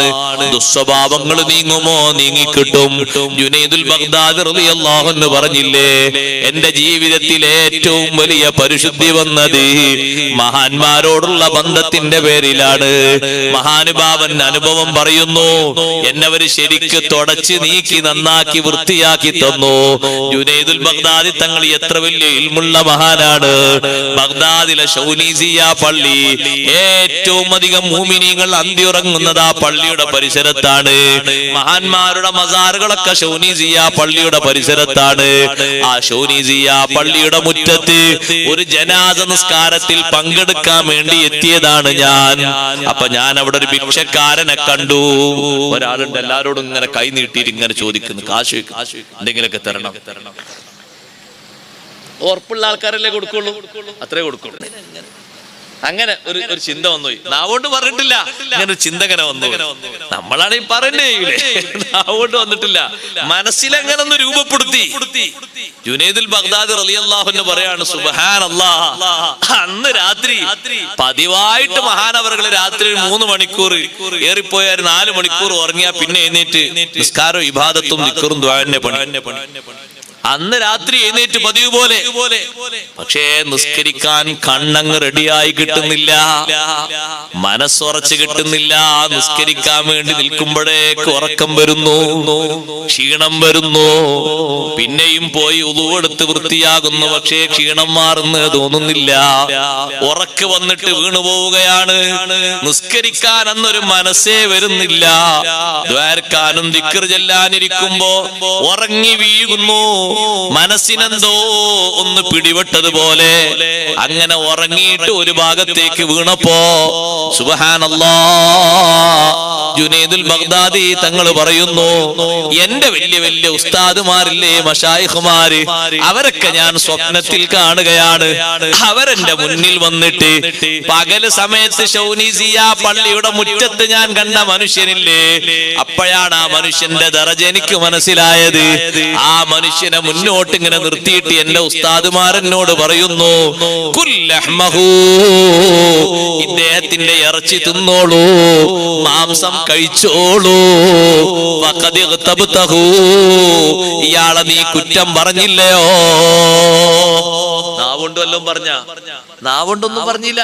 Charlie. Oh, റഹ്മാനാണ് ദുസ്വഭാവങ്ങൾ നീങ്ങുമോ? നീങ്ങിക്കിട്ടും. Baghdadi അൻഹു പറഞ്ഞില്ലേ എന്റെ ജീവിതത്തിൽ ഏറ്റവും വലിയ പരിശുദ്ധി വന്നത് മഹാന്മാരോടുള്ള ബന്ധത്തിന്റെ പേരിലാണ്. മഹാനുഭാവൻ അനുഭവം പറയുന്നു എന്നവര് ശരിക്ക് തുടച്ച് നീക്കി നന്നാക്കി വൃത്തിയാക്കി തന്നു. ജുനൈദുൽ ബഗ്ദാദി തങ്ങൾ എത്ര വലിയ ഇൽമുള്ള മഹാനാണ്. ബഗ്ദാദിലെ ഷൗനീസിയ പള്ളി ഏറ്റവും അധികം മൂമിനീങ്ങൾ അന്തിയുറങ്ങുന്നത് ആ പള്ളിയുടെ പരിസരത്താണ്. മഹാന്മാരുടെ മസാറുകളൊക്കെ ഷൗനീസിയ പള്ളിയുടെ പരിസരത്താണ്. ആ ഷൗനീസിയ പള്ളിയുടെ മുറ്റത്ത് ഒരു ജനാദ നിസ്കാരത്തിൽ പങ്കെടുക്കാൻ വേണ്ടി എത്തിയതാണ് ഞാൻ. അപ്പൊ ഞാൻ അവിടെ ഒരു ഭിക്ഷക്കാരനെ കണ്ടു. ഒരാളുണ്ട് എല്ലാരോടും ഇങ്ങനെ കൈ നീട്ടിയിട്ട് ഇങ്ങനെ ചോദിക്കുന്നു കാശ് എന്തെങ്കിലുമൊക്കെ തരണം. ഉറപ്പുള്ള ആൾക്കാരല്ലേ കൊടുക്കുള്ളൂ? അത്രേ കൊടുക്കുള്ളൂ. അങ്ങനെ ഒരു ഒരു ചിന്ത വന്നു. നാവോണ്ട് പറഞ്ഞിട്ടില്ല. അങ്ങനെ ഒരു ചിന്ത അങ്ങനെ വന്നു. നമ്മളാണ് ഈ പറഞ്ഞേ നാവോണ്ട് വന്നിട്ടില്ല. മനസ്സിലങ്ങനെ ഒന്ന് രൂപപ്പെടുത്തി? ജുനൈദുൽ ബഗ്ദാദി റളിയല്ലാഹുവിന് പറയാണ് സുബ്ഹാൻ അന്ന് രാത്രി പതിവായിട്ട് മഹാനവറുകൾ രാത്രി മൂന്ന് മണിക്കൂർ ഏറിപ്പോയ ഒരു നാല് മണിക്കൂർ ഉറങ്ങിയാ പിന്നെ എഴുന്നേറ്റ് നിസ്കാരവും ഇബാദത്തും നിക്കറും ദ്വാരനെ പണി. അന്ന് രാത്രി എഴുന്നേറ്റ് പതിവ് പോലെ. പക്ഷേ നിസ്കരിക്കാൻ കണ്ണങ്ങ് റെഡിയായി കിട്ടുന്നില്ല. മനസ്സുറച്ച് കിട്ടുന്നില്ല. നിസ്കരിക്കാൻ വേണ്ടി നിൽക്കുമ്പോഴേക്ക് ഉറക്കം വരുന്നു. ക്ഷീണം വരുന്നു. പിന്നെയും പോയി ഉളുവെടുത്ത് വൃത്തിയാകുന്നു. പക്ഷേ ക്ഷീണം മാറുന്ന തോന്നുന്നില്ല. ഉറക്ക് വന്നിട്ട് വീണു പോവുകയാണ്. നിസ്കരിക്കാൻ അന്നൊരു മനസ്സേ വരുന്നില്ല. ദ്വാരക്കാനും ദിക്കർ ചെല്ലാനിരിക്കുമ്പോ ഉറങ്ങി വീഴുന്നു. മനസ്സിനെന്തോ ഒന്ന് പിടിപെട്ടതുപോലെ അങ്ങനെ ഉറങ്ങിയിട്ട് ഒരു ഭാഗത്തേക്ക് വീണപ്പോ സുബഹാനല്ലാ ജുനൈദുൽ ബഗ്ദാദി തങ്ങൾ പറയുന്നു എന്റെ വലിയ വലിയ ഉസ്താദുമാരില്ലേ മഷായിഖുമാര്? അവരൊക്കെ ഞാൻ സ്വപ്നത്തിൽ കാണുകയാണ്. അവരെന്റെ മുന്നിൽ വന്നിട്ട് പകൽ സമയത്ത് പള്ളിയുടെ മുറ്റത്ത് ഞാൻ കണ്ട മനുഷ്യനില്ലേ? അപ്പോഴാണ് ആ മനുഷ്യന്റെ ദറജ എനിക്ക് മനസ്സിലായത്. ആ മനുഷ്യനെ മുന്നോട്ട് ഇങ്ങനെ നിർത്തിയിട്ട് എന്റെ ഉസ്താദുമാരെന്നോട് പറയുന്നു ഇദ്ദേഹത്തിന്റെ ഇറച്ചി തിന്നോളൂ മാംസം കഴിച്ചോളൂ. ഇയാളെ നീ കുറ്റം പറഞ്ഞില്ലയോ? നാവുകൊണ്ട് വല്ലതും പറഞ്ഞ. നാവുകൊണ്ടൊന്നും പറഞ്ഞില്ല.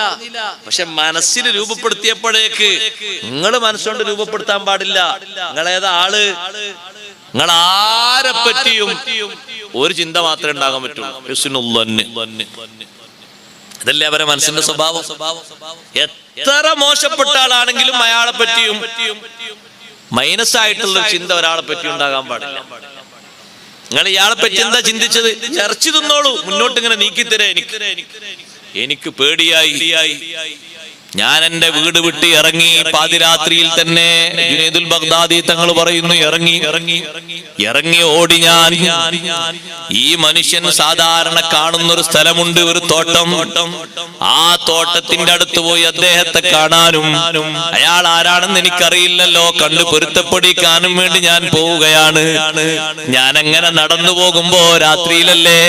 പക്ഷെ മനസ്സിൽ രൂപപ്പെടുത്തിയപ്പോഴേക്ക് നിങ്ങൾ മനസ്സുകൊണ്ട് രൂപപ്പെടുത്താൻ പാടില്ല. നിങ്ങളേതാ ആൾ? നിങ്ങൾ ആരെ പറ്റിയും ഒരു ചിന്ത മാത്രമേ ഉണ്ടാകാൻ പറ്റുള്ളൂ ഇതല്ലേ അവരെ മനസ്സിന്റെ സ്വഭാവം? എത്ര മോശപ്പെട്ട ആളാണെങ്കിലും അയാളെ പറ്റിയും മൈനസ് ആയിട്ടുള്ള ചിന്ത ഒരാളെ പറ്റി ഉണ്ടാകാൻ പാടില്ല. നിങ്ങൾ ഇയാളെ പറ്റി എന്താ ചിന്തിച്ചത്? ചർച്ച തിന്നോളൂ മുന്നോട്ട് ഇങ്ങനെ നീക്കിത്തരേ എനിക്ക്. എനിക്ക് പേടിയായി. ഞാൻ എന്റെ വീട് വിട്ട് ഇറങ്ങി പാതിരാത്രിയിൽ തന്നെ ജുനൈദുൽ ബഗ്ദാദി തങ്ങൾ പറയുന്നു ഇറങ്ങി ഇറങ്ങി ഇറങ്ങി ഓടി ഞാൻ. ഈ മനുഷ്യൻ സാധാരണ കാണുന്ന ഒരു സ്ഥലമുണ്ട് ഒരു തോട്ടം. ആ തോട്ടത്തിന്റെ അടുത്ത് പോയി അദ്ദേഹത്തെ കാണാനും അയാൾ ആരാണെന്ന് എനിക്കറിയില്ലല്ലോ. കണ്ടു പൊരുത്തപ്പെടിക്കാനും വേണ്ടി ഞാൻ പോവുകയാണ്. ഞാൻ അങ്ങനെ നടന്നു പോകുമ്പോ രാത്രിയിലല്ലേ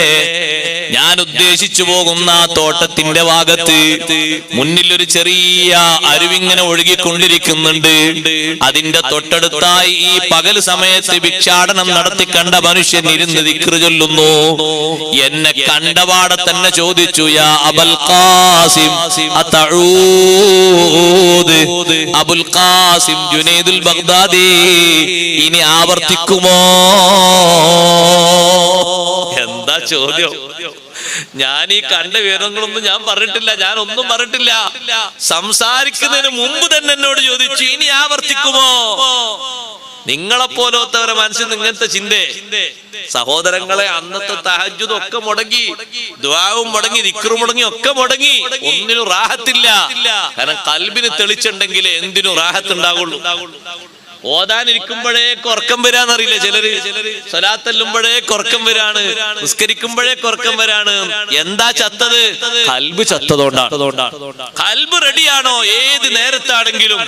ഞാൻ ഉദ്ദേശിച്ചു പോകുന്ന ആ തോട്ടത്തിന്റെ ഭാഗത്ത് മുന്നിൽ ഒരു ചെറിയ അരുവിങ്ങനെ ഒഴുകിക്കൊണ്ടിരിക്കുന്നുണ്ട്. അതിന്റെ തൊട്ടടുത്തായി ഈ പകൽ സമയത്ത് ഭിക്ഷാടനം നടത്തി കണ്ട മനുഷ്യൻ ഇരുന്ന് ദിക്റ് ചൊല്ലുന്നു. എന്നെ കണ്ടപാടെ തന്നെ ചോദിച്ചു യാ അബൽ അതഊദ് അബുൽ ഖാസിം ജുനൈദുൽ ബഗ്ദാദി ഇനി ആവർത്തിക്കുമോ? എന്താ ചോദ്യം? ഞാൻ ഈ കണ്ട വിവരങ്ങളൊന്നും ഞാൻ പറഞ്ഞിട്ടില്ല ഞാൻ ഒന്നും പറഞ്ഞിട്ടില്ല. സംസാരിക്കുന്നതിന് മുമ്പ് തന്നെ എന്നോട് ചോദിച്ചു ഇനി ആവർത്തിക്കുമോ? നിങ്ങളെ പോലത്തവരെ മനസ്സിൽ ഇങ്ങനത്തെ ചിന്തേ. സഹോദരങ്ങളെ അന്നത്തെ തഹജുദ് ഒക്കെ മുടങ്ങി ദ്വാവും മുടങ്ങി ദിക്റും മുടങ്ങി ഒക്കെ മുടങ്ങി. ഒന്നിനും റാഹത്തില്ല. കാരണം കൽബിന് തെളിച്ചുണ്ടെങ്കിൽ എന്തിനും റാഹത്ത് ഉണ്ടാകുള്ളൂ ഓതാനിരിക്കുമ്പോഴേക്ക് ഉറക്കം വരാന്നറിയില്ല ചിലര്? സ്വലാത്തല്ലുമ്പോഴേ ഉറക്കം വരാണ് നിസ്കരിക്കുമ്പോഴേ ഉറക്കം വരാണ്. എന്താ ചത്തത്? കൽബ് ചത്തതുകൊണ്ടാണ്. കൽബ് റെഡിയാണോ? ഏത് നേരത്താണെങ്കിലും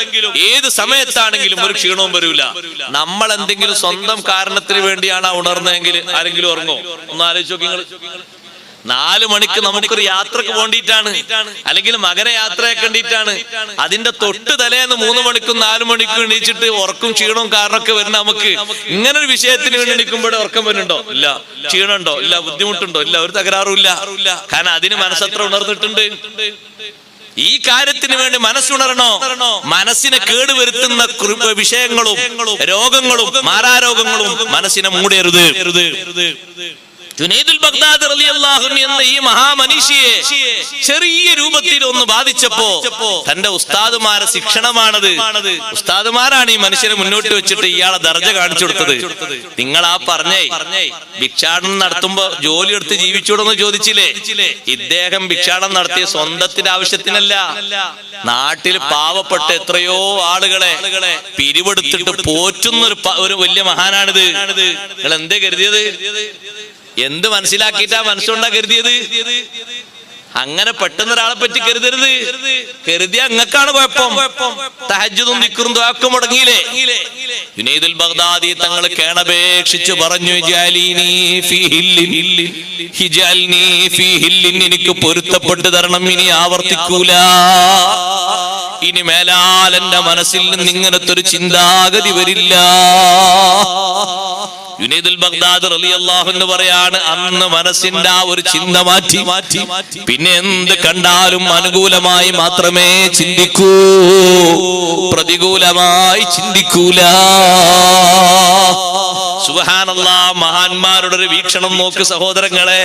ഏത് സമയത്താണെങ്കിലും ഒരു ക്ഷീണവും വരൂല. നമ്മൾ എന്തെങ്കിലും സ്വന്തം കാരണത്തിന് വേണ്ടിയാണ് ഉണർന്നതെങ്കിൽ ആരെങ്കിലും ഉറങ്ങോ ഒന്ന് ആലോചിച്ച് നോക്കി നിങ്ങൾ നാല് മണിക്ക് നമുക്കൊരു യാത്രയ്ക്ക് വേണ്ടിയിട്ടാണ് അല്ലെങ്കിൽ മകനെ യാത്രയാക്കാൻ വേണ്ടിയിട്ടാണ് അതിന്റെ തൊട്ട് തലേന്ന് മൂന്ന് മണിക്കും നാല് മണിക്കും എണീച്ചിട്ട് ഉറക്കും ക്ഷീണവും കാരണമൊക്കെ വരുന്ന നമുക്ക് ഇങ്ങനെ ഒരു വിഷയത്തിന് വേണ്ടി എണീക്കുമ്പോഴേ ഉറക്കം വരുന്നുണ്ടോ? ഇല്ല. ക്ഷീണമുണ്ടോ? ഇല്ല. ബുദ്ധിമുട്ടുണ്ടോ? ഇല്ല. ഒരു തകരാറും ഇല്ല. കാരണം അതിന് മനസ്സത്ര ഉണർന്നിട്ടുണ്ട്. ഈ കാര്യത്തിന് വേണ്ടി മനസ്സുണരണോ? മനസ്സിനെ കേടുവരുത്തുന്ന വിഷയങ്ങളും രോഗങ്ങളും മാരാരോഗങ്ങളും മനസ്സിനെ മൂടരുത്. ജുനൈദുൽ ബഗ്ദാദ് റളിയല്ലാഹു എന്ന ഈ മഹാമനീഷിയെ ചെറിയ രൂപത്തിൽ ഒന്ന് ബാധിച്ചപ്പോ തന്റെ ഉസ്താദുമാരെ ശിക്ഷണമാണത്. ഉസ്താദുമാരാണ് ഈ മനുഷ്യനെ മുന്നോട്ട് വെച്ചിട്ട് ഇയാളെ ദർജ കാണിച്ചു കൊടുത്തത്. നിങ്ങൾ ആ പറഞ്ഞേ ഭിക്ഷാടനം നടത്തുമ്പോ ജോലി എടുത്ത് ജീവിച്ചൂടെന്ന് ചോദിച്ചില്ലേ? ഇദ്ദേഹം ഭിക്ഷാടനം നടത്തിയ സ്വന്തത്തിന്റെ ആവശ്യത്തിനല്ല. നാട്ടിൽ പാവപ്പെട്ട എത്രയോ ആളുകളെ പിരിവെടുത്തിട്ട് പോറ്റുന്ന ഒരു വലിയ മഹാനാണിത്. നിങ്ങൾ എന്തേ കരുതിയത്? എന്ത് മനസ്സിലാക്കിയിട്ടാ മനസ്സുണ്ടാ കരുതിയത്? അങ്ങനെ പെട്ടെന്ന് ഒരാളെ പറ്റി കരുതരുത്. കരുതിയ അങ്ങക്കാണ് കുഴപ്പം. തഹജ്ജുദും ദിക്റും ദുആക്കും മുടങ്ങിയില്ലേ? ജുനൈദുൽ ബഗ്ദാദി തങ്ങൾ കേണപേക്ഷിച്ച് പറഞ്ഞു "ഇജാലിനി ഫീ ഹില്ലിൻ, ഹിജാൽനി ഫീ എനിക്ക് പൊരുത്തപ്പെട്ട് തരണം ഇനി ആവർത്തിക്കൂല. ഇനി മേലാൽ എന്റെ മനസ്സിൽ നിന്ന് ഇങ്ങനത്തെ ഒരു ചിന്താഗതി വരില്ല. യുനൈദുൽ ബഗ്ദാദ് റളിയല്ലാഹു എന്ന് പറയാണ് അന്ന് മനസ്സിന്റെ ആ ഒരു ചിന്ത മാറ്റി മാറ്റി. പിന്നെ എന്ത് കണ്ടാലും അനുകൂലമായി മാത്രമേ ചിന്തിക്കൂ. പ്രതികൂലമായി ചിന്തിക്കൂല. സുബ്ഹാനല്ലാ മഹാന്മാരുടെ ഒരു വീക്ഷണം നോക്ക് സഹോദരങ്ങളെ.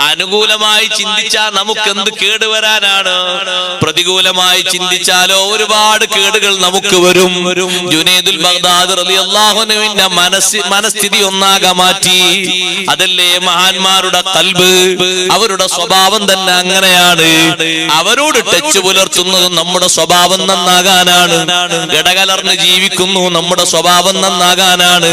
അനുകൂലമായി ചിന്തിച്ചാൽ നമുക്ക് എന്ത് കേടുവരാനാണ്? പ്രതികൂലമായി ചിന്തിച്ചാലോ ഒരുപാട് കേടുകൾ നമുക്ക് വരും. ജുനേദുൽ ബഗ്ദാദ് റളിയല്ലാഹുവിന്റെ മനസ്സ് മനസ്ഥിതി ഒന്നാകെ മാറ്റി. അതല്ലേ മഹാന്മാരുടെ കൽബ്? അവരുടെ സ്വഭാവം തന്നെ അങ്ങനെയാണ്. അവരോട് ടച്ച് പുലർത്തുന്നത് നമ്മുടെ സ്വഭാവം നന്നാകാനാണ്. ഇടകലർന്ന് ജീവിക്കുന്നു നമ്മുടെ സ്വഭാവം നന്നാകാനാണ്.